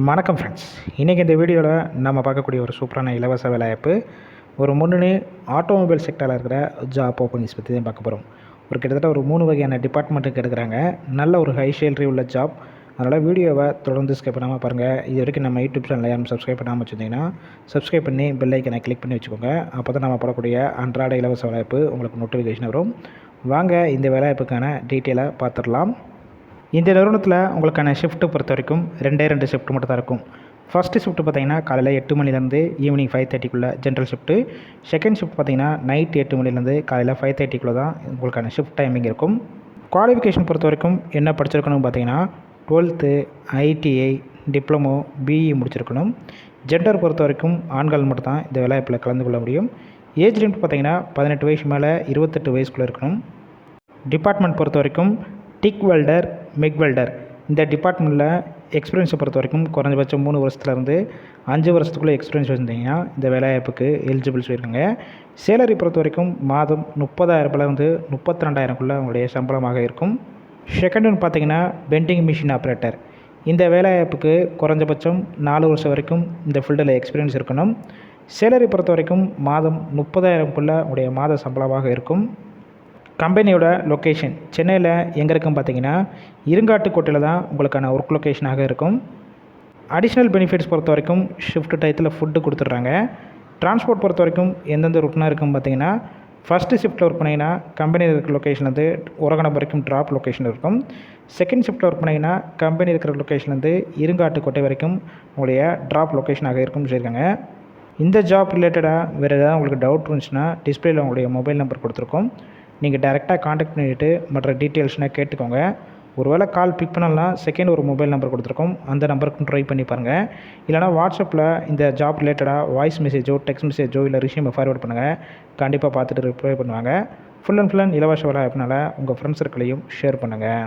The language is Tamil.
வணக்கம் ஃப்ரெண்ட்ஸ் இன்றைக்கி இந்த வீடியோவில் நம்ம பார்க்கக்கூடிய ஒரு சூப்பரான இலவச வேலைவாய்ப்பு ஒரு முன்னணி ஆட்டோமொபைல் செக்டரில் இருக்கிற ஜாப் ஓப்பனிங்ஸ் பற்றி தான் பார்க்க போகிறோம் ஒரு கிட்டத்தட்ட ஒரு மூணு வகையான டிபார்ட்மெண்ட்டுக்கு எடுக்கிறாங்க. நல்ல ஒரு ஹை சேலரி உள்ள ஜாப் அதனால் வீடியோவை தொடர்ந்து ஸ்கிப் பண்ணாமல் பாருங்கள் இது வரைக்கும் நம்ம யூடியூப் சேனல் யாரும் சப்ஸ்கிரைப் பண்ணாமல் வச்சுருந்தீங்கன்னா சப்ஸ்கிரைப் பண்ணி பெல் ஐக்கனை கிளிக் பண்ணி வச்சுக்கோங்க. அப்போ தான் நம்ம போடக்கூடிய அன்றாட இலவச வேலைவாய்ப்பு உங்களுக்கு நோட்டிஃபிகேஷன் வரும். வாங்க இந்த வேலைவாய்ப்புக்கான டீட்டெயிலாக பார்த்துடலாம். இந்த நிறுவனத்தில் உங்களுக்கான ஷிஃப்ட்டு பொறுத்த வரைக்கும் ரெண்டே ரெண்டு ஷிஃப்ட் மட்டும் தான் இருக்கும். ஃபஸ்ட்டு ஷிஃப்ட் பார்த்தீங்கன்னா காலையில் எட்டு மணிலேருந்து ஈவினிங் ஃபைவ் தேர்ட்டிக்குள்ளே ஜென்ரல் ஷிஃப்ட்டு செகண்ட் ஷிஃப்ட் பார்த்தீங்கன்னா நைட் எட்டு மணிலேருந்து காலையில் ஃபைவ் தேர்ட்டிக்குள்ளே தான் உங்களுக்கான ஷிஃப்ட் டைமிங் இருக்கும். குவாலிஃபிகேஷன் பொறுத்த வரைக்கும் என்ன படிச்சிருக்கணும்னு பார்த்தீங்கன்னா டுவெல்த்து ஐடிஐ டிப்ளமோ பிஇ முடிச்சிருக்கணும். ஜெண்டர் பொறுத்த வரைக்கும் ஆண்கள் மட்டும் தான் இந்த வேலைவாய்ப்பில் கலந்து கொள்ள முடியும். ஏஜ் லிமிட் பார்த்தீங்கன்னா பதினெட்டு வயசு மேலே இருபத்தெட்டு வயசுக்குள்ளே இருக்கணும். டிபார்ட்மெண்ட் பொறுத்த வரைக்கும் டிக் வெல்டர் மிக் வெல்டர். இந்த டிபார்ட்மெண்ட்டில் எக்ஸ்பீரியன்ஸை பொறுத்த வரைக்கும் குறைஞ்சபட்சம் மூணு வருஷத்துலேருந்து அஞ்சு வருஷத்துக்குள்ளே எக்ஸ்பீரியன்ஸ் வச்சுருந்தீங்கன்னா இந்த வேலைவாய்ப்புக்கு எலிஜிபிள் சொல்லியிருக்காங்க சேலரி பொறுத்த வரைக்கும் மாதம் முப்பதாயிரரூபாலேருந்து முப்பத்தி ரெண்டாயிரம்குள்ளே அவங்களுடைய சம்பளமாக இருக்கும். செகண்ட் ஒன் பார்த்தீங்கன்னா பெண்டிங் மிஷின் ஆப்ரேட்டர் இந்த வேலைவாய்ப்புக்கு குறைஞ்சபட்சம் நாலு வருஷம் வரைக்கும் இந்த ஃபீல்டில் எக்ஸ்பீரியன்ஸ் இருக்கணும். சேலரி பொறுத்த வரைக்கும் மாதம் முப்பதாயிரம்குள்ளே உடைய மாத சம்பளமாக இருக்கும். கம்பெனியோட லொக்கேஷன் சென்னையில் எங்கே இருக்குன்னு பார்த்தீங்கன்னா இருங்காட்டுக்கோட்டையில் தான் உங்களுக்கான ஒர்க் லொக்கேஷனாக இருக்கும். அடிஷ்னல் பெனிஃபிட்ஸ் பொறுத்த வரைக்கும் ஷிஃப்ட் டயத்தில் ஃபுட்டு கொடுத்துட்றாங்க. டிரான்ஸ்போர்ட் பொறுத்த வரைக்கும் எந்தெந்த ரூட்னா இருக்குன்னு பார்த்தீங்கன்னா ஃபஸ்ட்டு ஷிஃப்ட்டில் ஒர்க் பண்ணிங்கன்னா கம்பெனி இருக்கிற லொக்கேஷன்லேருந்து உரகணம் வரைக்கும் ட்ராப் லொக்கேஷன் இருக்கும். செகண்ட் ஷிஃப்ட்டில் ஒர்க் பண்ணிங்கன்னா கம்பெனி இருக்கிற லொக்கேஷன்லேருந்து இருங்காட்டுக்கோட்டை வரைக்கும் உங்களுடைய ட்ராப் லொக்கேஷனாக இருக்கும்னு சொல்லியிருக்காங்க. இந்த ஜாப் ரிலேட்டடாக வேறு ஏதாவது உங்களுக்கு டவுட் இருந்துச்சுன்னா டிஸ்பிளேயில் உங்களுடைய மொபைல் நம்பர் கொடுத்துருக்கோம். நீங்கள் டேரெக்டாக காண்டாக்ட் பண்ணிவிட்டு மற்ற டீட்டெயில்ஸ்னால் கேட்டுக்கோங்க. ஒருவேளை கால் பிக் பண்ணலாம் செகண்ட் ஒரு மொபைல் நம்பர் கொடுத்துருக்கோம். அந்த நம்பருக்கும் ட்ரை பண்ணி பாருங்கள் இல்லைனா வாட்ஸ்அப்பில் இந்த ஜாப் ரிலேட்டடாக வாய்ஸ் மெசேஜோ டெக்ஸ்ட் மெசேஜோ இல்லை ரிஷ்யூமை ஃபார்வர்ட் பண்ணுங்கள் கண்டிப்பாக பார்த்துட்டு ரிப்ளை பண்ணுவாங்க. ஃபுல் அண்ட் ஃபுல் அண்ட் இலவச வேலை அப்படினால உங்கள் ஃப்ரெண்ட்ஸ் சர்க்கிளையும் ஷேர் பண்ணுங்கள்